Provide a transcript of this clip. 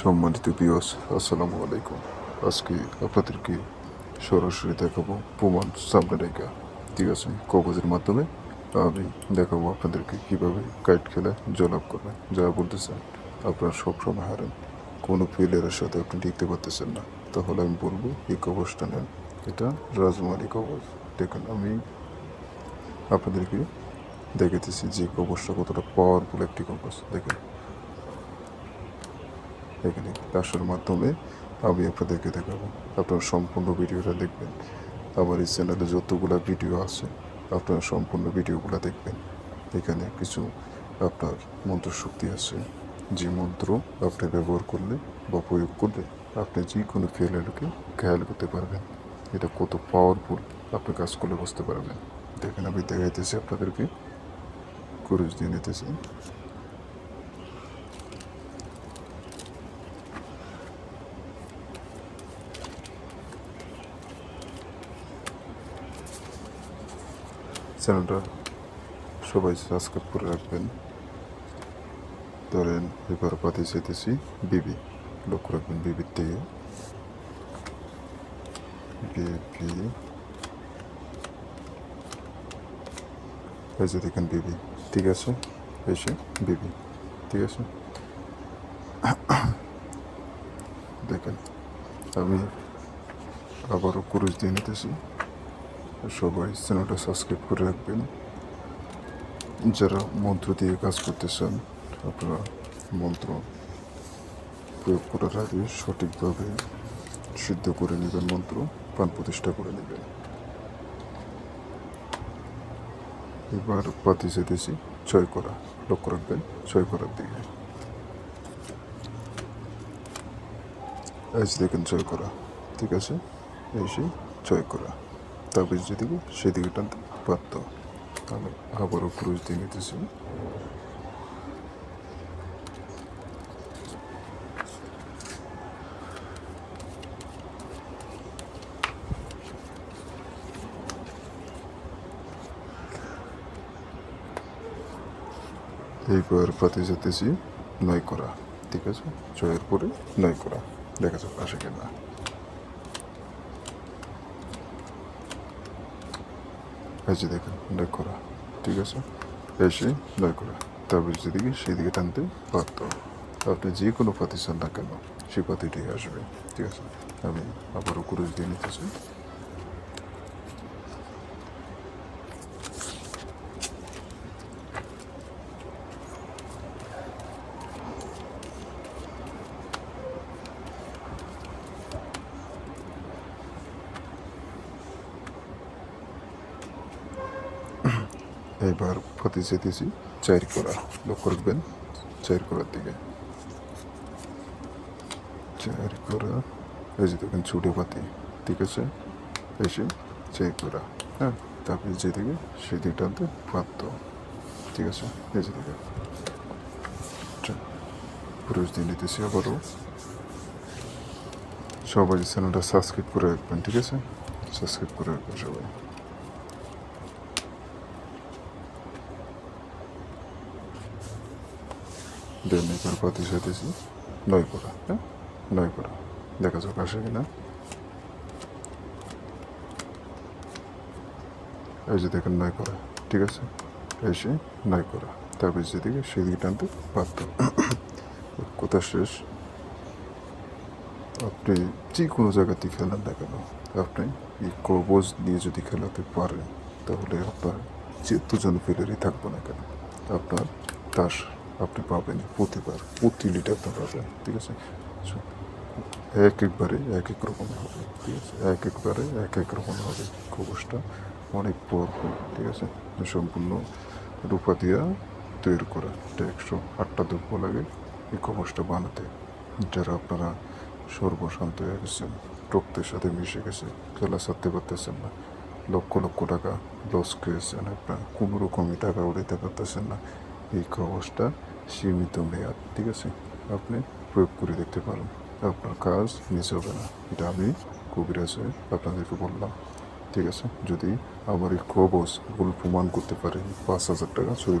সম্মানিত বিয়স আসসালামু আলাইকুম। আজকে আপনাদেরকে সরাসরি দেখাবো প্রমাণ সামনে রেখা ঠিক আছে, কবজের মাধ্যমে আমি দেখাবো আপনাদেরকে কীভাবে কাইট খেলা জলাপ করবেন। যা বলতেছেন আপনারা সবসময় হারেন। কোনো প্লেয়ারের সাথে আপনি টিকতে পারতেছেন না। তাহলে আমি বলব, এই কবজটা নেন। এটা রাজমারি কবজ। দেখুন, আমি আপনাদেরকে দেখাতেছি যে কবজটা কতটা পাওয়ারফুল একটি কবজ। দেখেন এখানে ক্লাসের মাধ্যমে আমি আপনাদেরকে দেখাবো আপনারা সম্পূর্ণ ভিডিওটা দেখবেন। আমার এই চ্যানেলে যতগুলো ভিডিও আছে, আপনারা সম্পূর্ণ ভিডিওগুলো দেখবেন। এখানে কিছু আপনার মন্ত্র শক্তি আছে। যে মন্ত্র আপনি ব্যবহার করলে বা প্রয়োগ করলে আপনি যে কোনো ফেলেলকে খেয়াল করতে পারবেন। এটা কত পাওয়ারফুল আপনি কাজ করলে বুঝতে পারবেন। দেখেন আমি দেখাইতেছি আপনাদেরকে। কুরুজ দিয়ে নিতেছি। চ্যানেলটা সবাই সাবস্ক্রাইব করে রাখবেন। ধরেন, এবার পাতি যেতেছি বিবি। লক্ষ্য রাখবেন বিবির থেকে বিবি। এই দেখেন বিবি, ঠিক আছে? এসে বিবি, ঠিক আছে? দেখেন, আমি আবারও কুরুজ দিয়ে নিতেছি। সবাই চ্যানেলটা সাবস্ক্রাইব করে রাখবেন। যারা মন্ত্র দিয়ে কাজ করতে চান, আপনারা মন্ত্র প্রয়োগ করার আগে সঠিকভাবে সিদ্ধ করে নেবেন মন্ত্র প্রাণ প্রতিষ্ঠা করে নেবেন। এবার পাতি যেতেছি ছয় করা, লক্ষ্য রাখবেন, ছয় করার দিকে। এই দেখেন, ছয় করা, ঠিক আছে? এই সেই ছয় করা। তারপর যেদিকে সেদিকে পারত আমি আবারও ক্রুজ দিয়ে নিতেছি। এইবার পাতে যেতেছি নয় করা, ঠিক আছে? ছয়ের পরে নয় করা, দেখা যাক আসে কিনা। এই যে দেখেন নয় করা, ঠিক আছে? এসে দয় করা, তারপর যেদিকে সেই দিকে টানতে পারত আপনি যে কোনো পাতি চান না কেন সেই পাতিটি আসবে, ঠিক আছে? আমি আবারও কুরুজ দিয়ে নিতেছি। এবার পাতি যেতেছি চার করা। লক্ষ্য রাখবেন চার করার দিকে। চার করা, এই যে দেখেন ছুটে পাতি, ঠিক আছে? এসে চার করা হ্যাঁ? তারপরে যেদিকে সেদিকে টানতে ঠিক আছে? এই যে দিকে পুরুষ দিয়ে নিতেছি আবারও। সবাই চ্যানেলটা সাবস্ক্রাইব করে রাখবেন, ঠিক আছে? সাবস্ক্রাইব করে রাখবেন সবাই। এবার পাতি সাথেছি নয় করা হ্যাঁ? নয় করা দেখা যাক, আসে কিনা এই যে দেখেন নয় করা ঠিক আছে? এসে নয় করা তারপর যেদিকে, সেদিকে টানতে পারত কোথা শেষ। আপনি যে কোনো জায়গাতে খেলেন না কেন, আপনি এই কবজ নিয়ে যদি খেলাতে পারেন, তাহলে আপনার যেতজন ফেলেরই থাকব না কেন, আপনার তাস আপনি পাবেন প্রতিবার প্রতিটি আপনি পাবেন, ঠিক আছে? এক একবারে এক এক রকম হবে, ঠিক আছে? এক একবারে এক এক রকম হবে কবচটা অনেক পাওয়ারফুল ঠিক আছে? সম্পূর্ণ রূপা দিয়া তৈরি করা এটা একশো আটটা দ্রব্য লাগে এই কবচটা বানাতে। যারা আপনারা সর্বশান্ত হয়ে গেছেন, রক্তের সাথে মিশে গেছে, খেলা ছাড়তে পারতেছেন না, লক্ষ লক্ষ টাকা লস খেয়েছেন আপনার, কোনো রকমই টাকা উড়াইতে পারতেছেন না। এই কবচটা সীমিত মেয়াদ, ঠিক আছে? আপনি প্রয়োগ করে দেখতে পারেন। আপনার কাজ মিস হবে না। এটা আমি কবিরাজে আপনাদেরকে বললাম, ঠিক আছে? যদি আমার এই কবচ ভুল প্রমাণ করতে পারেন, পাঁচ হাজার টাকা চুরি